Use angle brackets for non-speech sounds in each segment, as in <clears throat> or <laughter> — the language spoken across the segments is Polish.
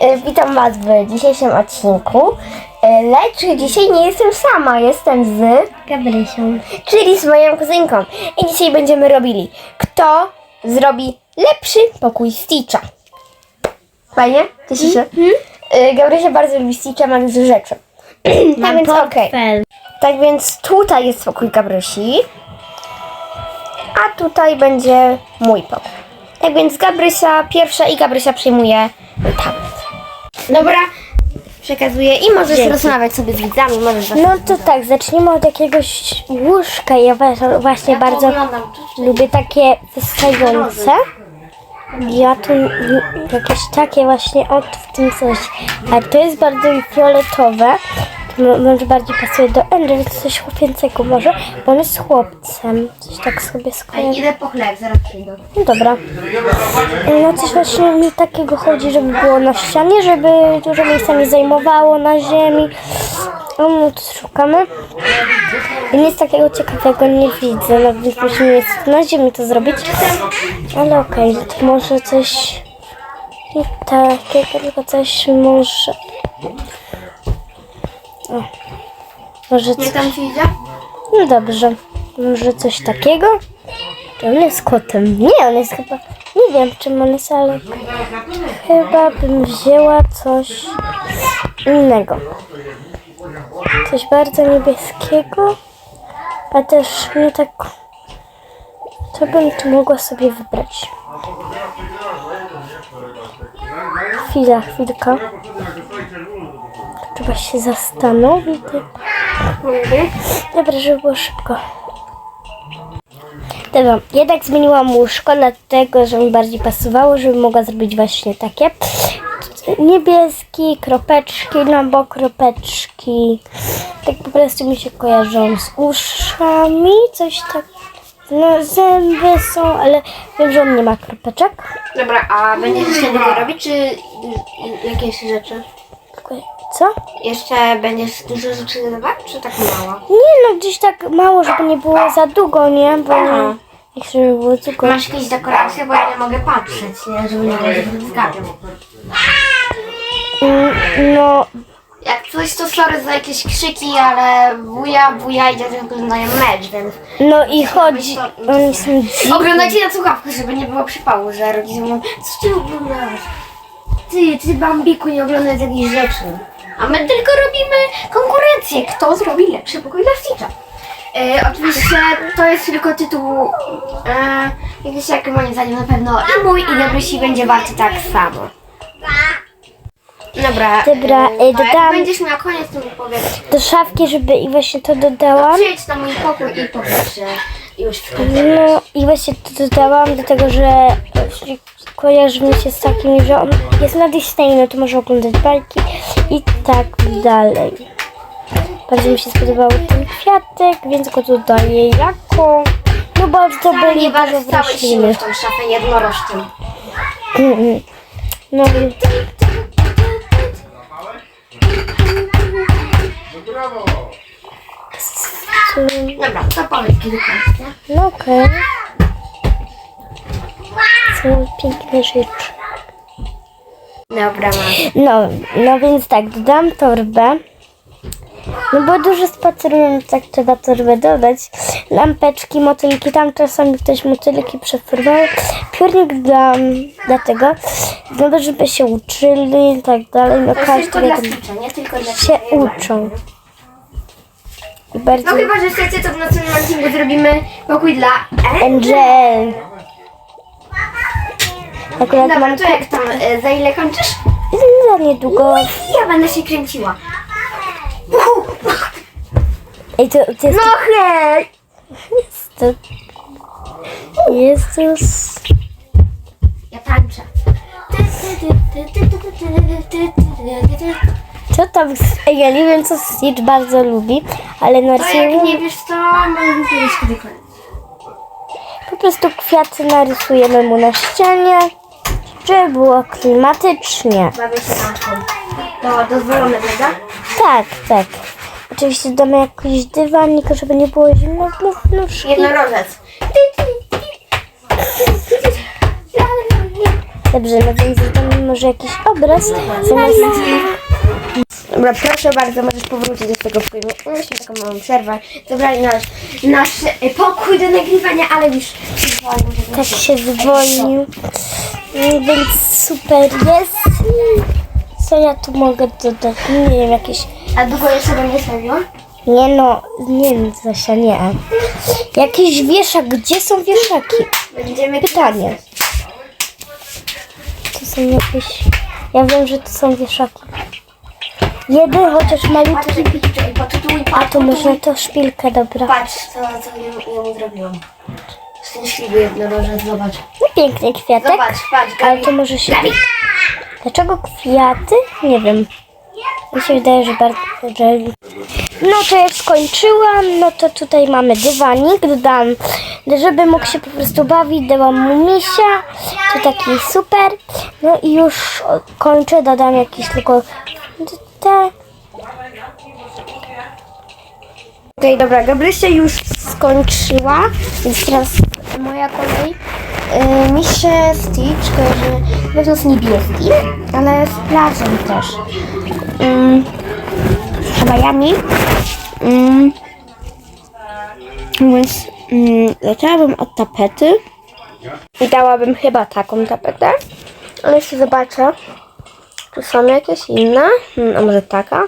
e, witam Was w dzisiejszym odcinku. E, Lecz dzisiaj nie jestem sama, jestem z Gabrysią. czyli z moją kuzynką. I dzisiaj będziemy robili, kto zrobi lepszy pokój Stitcha. Fajnie? Cieszysz się? E, Gabrysia bardzo lubi Stitcha, ma dużo rzeczy. <clears throat> tak więc okej. portfel. Tak więc tutaj jest pokój Gabrysi, a tutaj będzie mój pokój. Tak więc Gabrysia pierwsza i Gabrysia przyjmuje tablet. Dobra, przekazuję i możesz Dzięki. rozmawiać sobie z widzami, możesz No to tak, zacznijmy od jakiegoś łóżka. Ja wa- właśnie bardzo lubię takie wystające. Ja tu jakieś takie właśnie od w tym coś. A to jest bardzo fioletowe. To mo- może bardziej pasuje do Angel, to coś chłopięcego może, bo on jest chłopcem. Coś tak sobie skojarzy. Idę po chleb, zaraz przyjdę. No dobra. No coś właśnie mi takiego chodzi, żeby było na ścianie, żeby dużo miejsca nie zajmowało na ziemi. No, no to szukamy. I nic takiego ciekawego nie widzę, no więc musimy jest na ziemi to zrobić. Ale okej, no to może coś i takiego, tylko coś może... O, może coś... tam ci idzie? No dobrze. Może coś takiego? Czy on jest kotem? Nie, on jest chyba... Nie wiem, czym on jest, ale chyba bym wzięła coś innego. Coś bardzo niebieskiego, a też nie tak... Co bym tu mogła sobie wybrać? Chwila, chwilka. Trzeba się zastanowić. Dobra, żeby było szybko. Dobra, jednak zmieniłam łóżko, dlatego, że mi bardziej pasowało, żeby mogła zrobić właśnie takie. Niebieski, kropeczki, no bo kropeczki tak po prostu mi się kojarzą z uszami, coś tak. No zęby są, ale wiem, że on nie ma kropeczek. Dobra, a będziesz jeszcze tego robić, czy jakieś rzeczy? Co? Jeszcze będziesz dużo rzeczy dodawać, czy tak mało? Nie no, gdzieś tak mało, żeby nie było za długo, nie? Bo Aha. nie chcę, żeby było długo. Masz jakieś dekoracje, bo ja nie mogę patrzeć, nie? Żeby nie było zgapiał. Mm, No, Jak coś, to sorry za jakieś krzyki, ale wuja, wuja i dziadek oglądają mecz, więc... no i chodzi, oni są dziwni. Oglądajcie na słuchawkach, żeby nie było przypału, że rodzice mówią, co ty oglądasz? Ty, ty Bambiku, nie oglądaj takich rzeczy. A my tylko robimy konkurencję, kto zrobi lepszy pokój dla Stitcha. E, oczywiście to jest tylko tytuł, e, jakiś jak moim zdaniem na pewno i mój i Gabrysi będzie warty tak samo. Dobra, Dobra, e, to jak dodam- będziesz miał koniec, to mi powiedz. do szafki, żeby i właśnie to dodałam. Przyjedź na mój pokój i już No i właśnie to dodałam, dlatego że kojarzy mi się z takim, że on jest na Disney, no to może oglądać bajki i tak dalej. Bardzo mi się spodobał ten kwiatek, więc go dodaję jako... No bardzo byli nie bardzo wrażliwi. w tą szafę jednorożcem. No Dobra, to powiedz kilka, nie? no okej. Są piękne rzeczy. Dobra, masz. No, no więc tak, dodam torbę. No bo dużo spaceruję, tak trzeba torbę dodać. Lampeczki, motylki, tam czasami ktoś motylki przeferował. Piórnik dla, dlatego, no bo żeby się uczyli i tak dalej. No jest tylko każdy dla nie tylko dla się uczą. I bardzo... No chyba, że chcecie, to w następnym odcinku zrobimy pokój dla Angel! Akurat Dobra, mam to jak tam, e, za ile kończysz? za niedługo. Ja będę się kręciła. Ej, to, to jest... No hej! To... Jezus... Ja tańczę. Co tam? Ej, ja nie wiem, co Stitch bardzo lubi, ale To jak nie wiesz, to możemy powiedzieć kiedy koniec. po prostu kwiaty narysujemy mu na ścianie, żeby było klimatycznie. Bawię się. To dozwolone, prawda? Tak, tak. Oczywiście damy jakiś dywanik, żeby nie było zimno w nóżki. Jednorożec. Dobrze, no więc zrobimy może jakiś obraz zamiast... Dobra, proszę bardzo, możesz powrócić do swojego pokoju. Mieliśmy taką małą przerwę. Zabrali nasz, nasz e, pokój do nagrywania, ale już Tak się zwolnił. Mm, Więc super jest. Co ja tu mogę dodać? Nie wiem, jakieś... A długo jeszcze będzie zrobiła? Nie no, nie wiem, Zosia, nie. Jakiś wieszak, gdzie są wieszaki? Będziemy Pytanie. To są jakieś... Ja wiem, że to są wieszaki. Jeden, chociaż malutki. A to może to szpilka, dobra. Patrz, co, co ja, mu zrobiłam. Szczęśliwy jednorożec, zobacz. No piękny kwiatek. Zobacz, patrz, Ale to może się... Gabi. Dlaczego kwiaty? Nie wiem. Mi się wydaje, że bardzo... Że... No to jak skończyłam, no to tutaj mamy dywanik. Dodałam, żeby mógł się po prostu bawić, dałam mu misia. To taki super. No i już kończę, dodam jakieś tylko te... Okej, dobra, Gabrysia już skończyła, więc teraz moja kolej. Yy, Misze Stitch, kojarzy, na pewno jest niebieski, ale z plażą też. Yy, z Hawajami. Yy, więc yy, zaczęłabym od tapety. I dałabym chyba taką tapetę. Ale jeszcze zobaczę, czy są jakieś inne. Hmm, a może taka?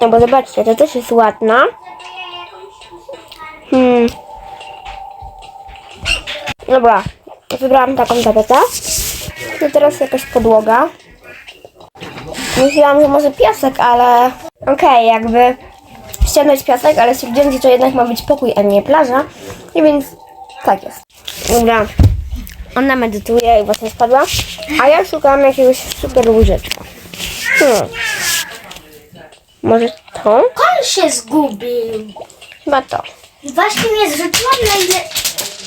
No bo zobaczcie, to też jest ładna. Hmm. Dobra, wybrałam taką tapetę. No teraz jakaś podłoga. Myślałam, że może piasek, ale... Okej, jakby ściągnąć piasek, ale stwierdziłam, że to jednak ma być pokój, a nie plaża. I więc tak jest. Dobra. Ona medytuje i właśnie spadła. A ja szukałam jakiegoś super łóżeczka. Hmm. Może to? On się zgubił. Chyba to. Właśnie mnie zrzuciłam na ile...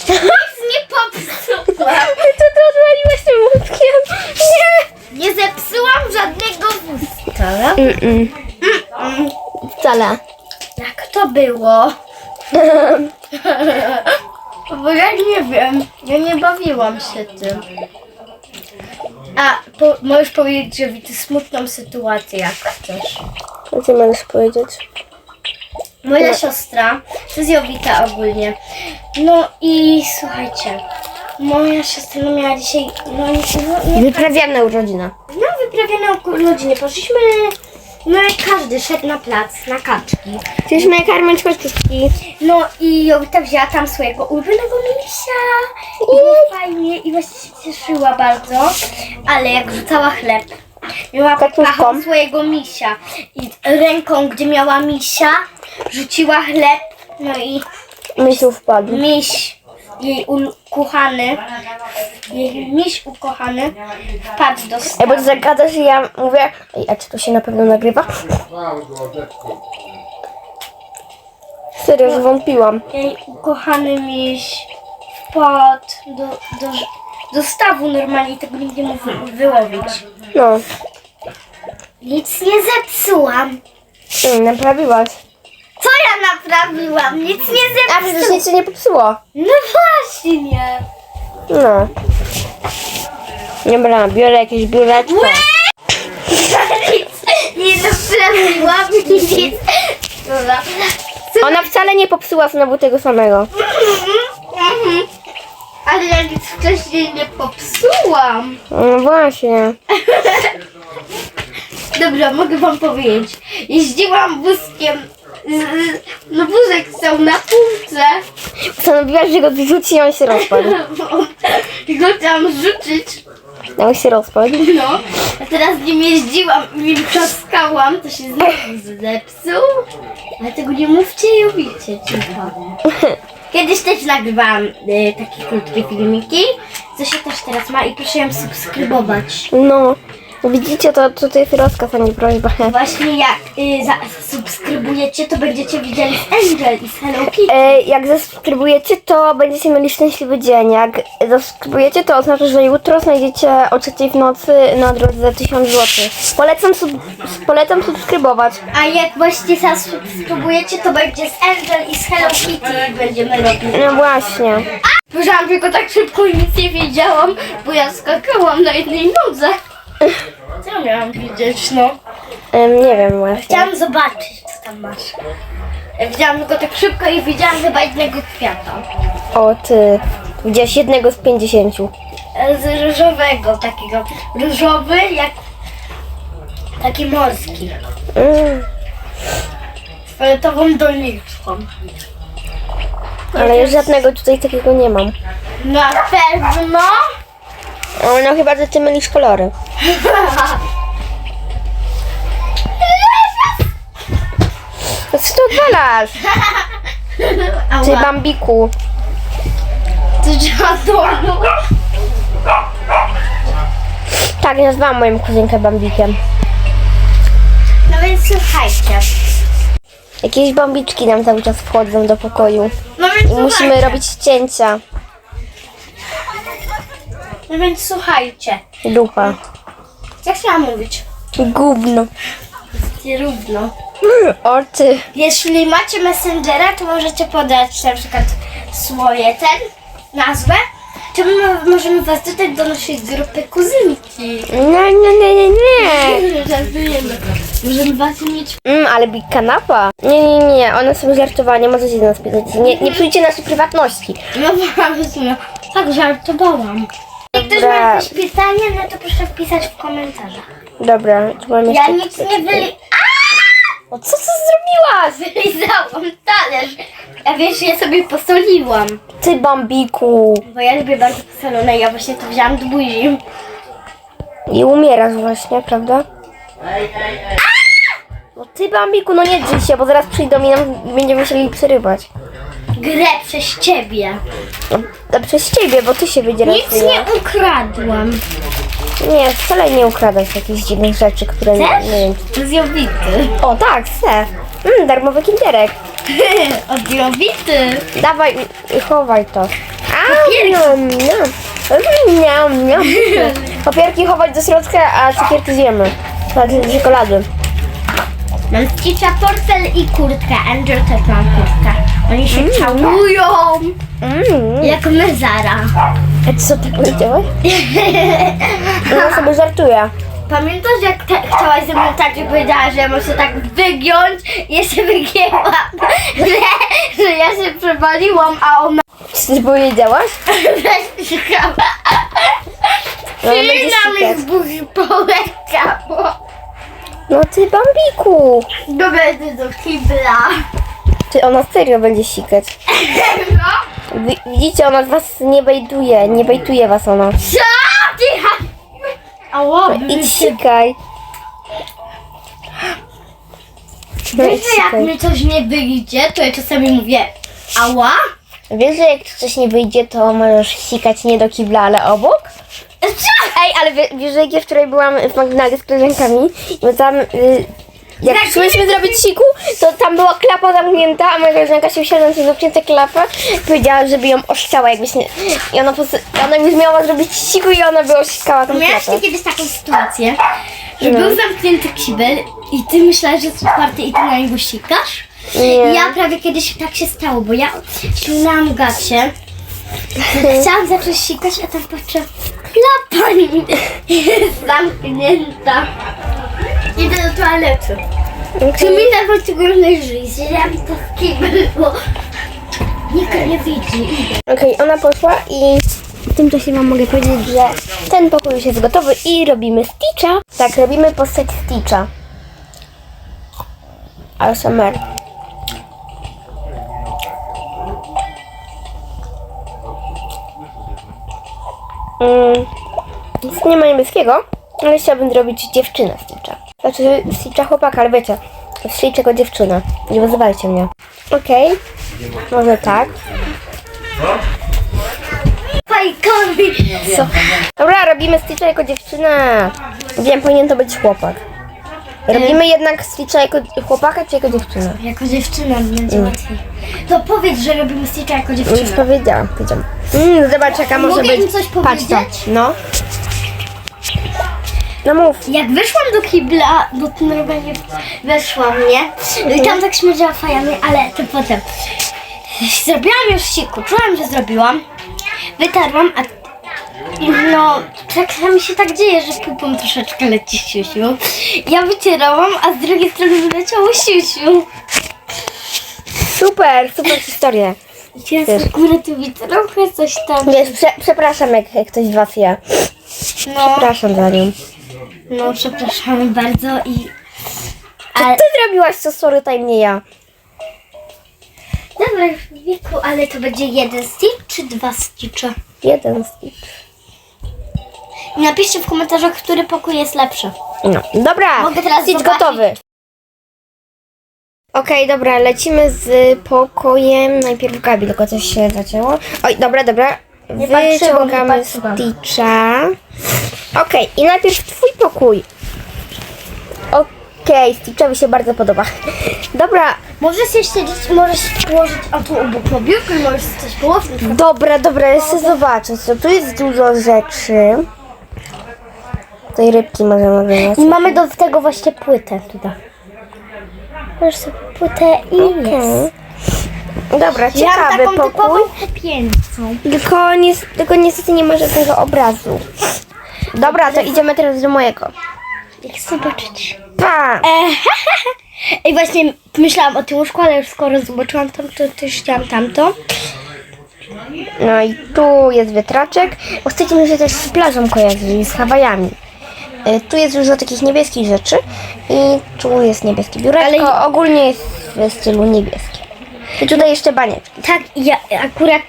Nic nie popsułam. Co <laughs> ty odwaliłeś tym łódkiem? Nie! Nie zepsułam żadnego wózka. Mm-mm. Wcale. Jak to było? <laughs> Bo ja nie wiem. Ja nie bawiłam się tym. A, po, możesz powiedzieć, że widzę smutną sytuację, jak chcesz. Co ty możesz powiedzieć? Moja siostra, to jest Jowita ogólnie. No i słuchajcie, moja siostra no miała dzisiaj, no, no, nie, Wyprawiana urodzina. no wyprawione urodziny. Poszliśmy, no jak każdy szedł na plac, na kaczki. Chcieliśmy je karmić. No i Jowita wzięła tam swojego ulubionego misia. I było fajnie i właśnie się cieszyła bardzo. Ale jak rzucała chleb, miała pod Kaczuszką. pachą swojego misia. I ręką, gdzie miała misia, rzuciła chleb. No i Misiu wpadł. miś, jej ukochany, jej miś ukochany wpadł do Ej, bo ty zagadasz i ja mówię... Ej, a czy to się na pewno nagrywa? Serio, zwątpiłam. Jej ukochany miś wpadł do, do, do stawu normalnie tego nikt nie mógł wy- wyłowić. No. Nic nie zepsułam. Ej, naprawiłaś. Co ja naprawiłam? Nic nie A przecież nic się nie popsuło. No właśnie. No. Dobra, biorę jakieś biureczko. <laughs> nie naprawiłam nic. Dobra. Ona wcale nie popsuła znowu tego samego. Mhm. Ale ja nic wcześniej nie popsułam. No właśnie. <laughs> Dobra, mogę wam powiedzieć. Jeździłam wózkiem. No wózek stał na półce. Postanowiłaś, że go wyrzuci i on się rozpadł. I <laughs> go tam rzucić. On się rozpadł. No. A teraz nim jeździłam i nim trzaskałam, to się znowu zepsuł. Ale tego nie mówcie i ubicie, cicho. Kiedyś też nagrywałam y, takie krótkie filmiki. Co się też teraz ma i proszę ją subskrybować. No. Widzicie, to, to, to jest rozkaz, a nie prośba. Właśnie jak y, zasubskrybujecie, to będziecie widzieli z Angel i z Hello Kitty. E, jak zasubskrybujecie, to będziecie mieli szczęśliwy dzień. Jak zasubskrybujecie, to oznacza, że jutro znajdziecie o 3 w nocy na drodze za 1000 zł. Polecam, sub, polecam subskrybować. A jak właśnie zasubskrybujecie, to będzie z Angel i z Hello Kitty będziemy robić. No właśnie. Spojrzałam tylko tak szybko i nic nie wiedziałam, bo ja skakałam na jednej nodze. <laughs> Co ja miałam widzieć, no? Em, nie wiem właśnie. Chciałam zobaczyć, co tam masz. Ja Widziałam tylko tak szybko i widziałam chyba jednego kwiata. O ty. Widziałeś jednego z 50. E, Z różowego takiego. Różowy jak taki morski. Mm, Z fioletową doniczką. ale już żadnego tutaj takiego nie mam. Na pewno. O, no chyba, że ty mylisz kolory. Co tu odwalasz? Ty bambiku. ty dziadolu. Tak, nazwałam moją kuzynkę bambikiem. No więc słuchajcie. Jakieś bambiczki nam cały czas wchodzą do pokoju. No więc I musimy słuchajcie. robić cięcia. No więc słuchajcie. Dupa. Jak chciałam mówić? Gówno. Równo. O ty. Jeśli macie Messengera, to możecie podać na przykład swoje ten, nazwę. To my możemy was dodać do naszej grupy kuzynki. Nie, nie, nie, nie, <laughs> nie. Żartujemy. Możemy was mieć... Mm, ale big kanapa. Nie, nie, nie, one są żartowanie, możecie nas pytać. Nie, nie psujcie naszej prywatności. No właśnie, tak żartowałam. Jak ktoś ma Dobra. jakieś no to proszę wpisać w komentarzach. Dobra, tu mam Ja jeszcze... nic nie wyli... O, co ty zrobiłaś? Wylizałam talerz. A wiesz, ja sobie posoliłam. Ty bambiku. Bo ja lubię bardzo posolone, ja właśnie to wzięłam do buzi. I umierasz właśnie, prawda? No ty bambiku, no nie drzyj się, bo zaraz przyjdą i nam będziemy musieli przerywać. Grę przez ciebie. No, przez ciebie, bo ty się wydzielasz. Nic nie ukradłam. Nie, wcale nie ukradać jakichś dziwnych rzeczy, które nie, Chcesz? nie wiem. Z Jowity. O tak, chcę. Mm, darmowy kinderek. <laughs> Od Jowity. Dawaj i chowaj to. Papierki. Niam, niam. Niam, niam. <laughs> Papierki chować do środka, a cukierki zjemy. Znaczy czekolady. Mam Stitcha portfel i kurtkę. Angel też mam kurtkę. Oni się całują. Mm. Jak Mezara. A co ty powiedziałaś? Ona sobie żartuje. Pamiętasz jak te, chciałaś ze mną tak i powiedziała, że ja muszę tak wygiąć i ja się wygięłam, że, że ja się przewaliłam, a ona Co ty powiedziałaś? No, będzie Chwila mi z buzi poleciało. No ty bambiku. Do będę do kibla. Ty ona serio będzie sikać. No. Wi- Widzicie, ona was nie bejtuje. Nie bejtuje was ona. Co? Ty? Ała, Idź sikaj. No Wiesz, że jak sikaj. mi coś nie wyjdzie, to ja czasami mówię ała? Wiesz, że jak ci coś nie wyjdzie, to możesz sikać nie do kibla, ale obok? <laughs> Ej, ale wie, wiesz, że ja wczoraj byłam w McDonaldzie z koleżankami, bo tam... Y, jak Tak, szłyśmy zrobić siku, to tam była klapa zamknięta, a moja koleżanka się usiadła na tej zamkniętej klapę i powiedziała, żeby ją oszczała jakbyś nie... I ona po prostu, ona już miała zrobić siku i ona by osikała tą Miałaś klapę. ty kiedyś taką sytuację, że No. był zamknięty kibel i ty myślałaś, że jest otwarty i ty na niego sikasz? Nie. Ja prawie kiedyś tak się stało, bo ja ścinałam gacie. Chciałam zacząć sikać, a tam patrzę, klapa jest zamknięta. Idę do toalety. Czy mi na początku leży? Zjadłam to w kibel, bo nikt nie widzi. Okej, ona poszła i w tym czasie wam mogę powiedzieć, że ten pokój już jest gotowy i robimy Stitcha. Tak, robimy postać Stitcha. ASMR. Mm, nie ma niebieskiego, ale chciałabym zrobić dziewczynę Stitcha. Znaczy Stitcha chłopaka, ale wiecie, z czego dziewczyna. Nie wyzywajcie mnie. Okej, może tak. Fajkowi. Co? Dobra, robimy Stitcha jako dziewczynę. Wiem, powinien to być chłopak. Robimy jednak Stitcha jako chłopaka czy jako dziewczynę? Jako dziewczyna będzie łatwiej. To powiedz, że robimy Stitcha jako Już dziewczynę. powiedziałam, powiedziałam. Mm, zobacz jaka może Mogę być. im coś Patrz to. powiedzieć? No. No mów. Jak wyszłam do kibla, bo tu normalnie weszłam, nie? No i tam tak śmierdziała fajami, ale to potem. Zrobiłam już siku, czułam, że zrobiłam. Wytarłam, a no, tak mi się tak dzieje, że pupą troszeczkę leci siusiu. Ja wycierałam, a z drugiej strony wyleciało siusiu. Super, super historia. Więc akurat mi trochę coś tam. Wiesz, prze, przepraszam jak, jak ktoś z was ja. No, Przepraszam za nią. No przepraszamy bardzo i... To Ale, ty zrobiłaś to sorry time, nie ja. dobra, wieku, ale to będzie jeden Stitch czy dwa Stitche? Jeden Stitch. I Napiszcie w komentarzach, który pokój jest lepszy. No, dobra. Mogę teraz Stitch zobaczyć? gotowy. Okej, dobra, lecimy z pokojem. Najpierw Gabi, tylko coś się zacięło. Oj, dobra, dobra. Nie patrzyłam, nie Wyciągamy patrzyłam. Stitcha. Okej, i najpierw twój pokój. Okej, Stitchowi się bardzo podoba. Dobra, Możesz się siedzieć, możesz położyć o tu obok mobilkę, możesz coś położyć. Dobra, dobra, ja chcę zobaczyć, tu jest dużo rzeczy. Tej rybki możemy oglądać. I mamy do tego właśnie płytę tutaj. Możesz sobie płytę i jest. Dobra, Ja ciekawy typową pokój. Tylko, nie, tylko niestety nie ma żadnego obrazu. Dobra, to idziemy teraz do mojego. Jak zobaczyć. Pa! <laughs> I właśnie myślałam o tym łóżku, ale już skoro zobaczyłam tamto, to już chciałam tamto. No i tu jest wiatraczek. Chcecie mi się też z plażą kojarzyć, z Hawajami. Y, Tu jest dużo takich niebieskich rzeczy i tu jest niebieskie biureczko. Ale- Ogólnie jest w stylu niebieskim. I tutaj jeszcze banieczki. Tak, ja akurat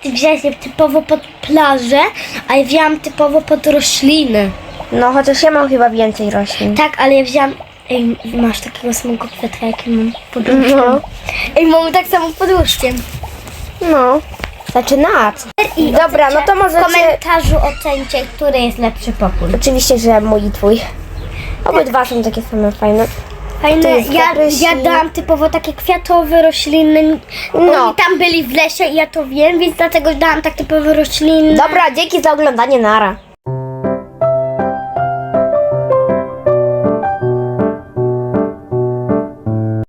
je typowo pod plażę, a ja wzięłam typowo pod rośliny. No chociaż ja mam chyba więcej roślin. Tak, ale ja wzięłam... Ej, masz takiego samego kwiatka, jaki mam pod łóżkiem. No. Ej, mamy tak samo pod łóżkiem. No. Znaczy nad. I Dobra, no to W możecie... komentarzu ocencie, który jest lepszy pokój. Oczywiście, że mój i twój. Obydwa są takie same fajne. Fajne, jest ja, ja dałam typowo takie kwiatowe rośliny. No. Oni tam byli w lesie i ja to wiem, więc dlatego dałam tak typowe rośliny. Dobra, dzięki za oglądanie, nara.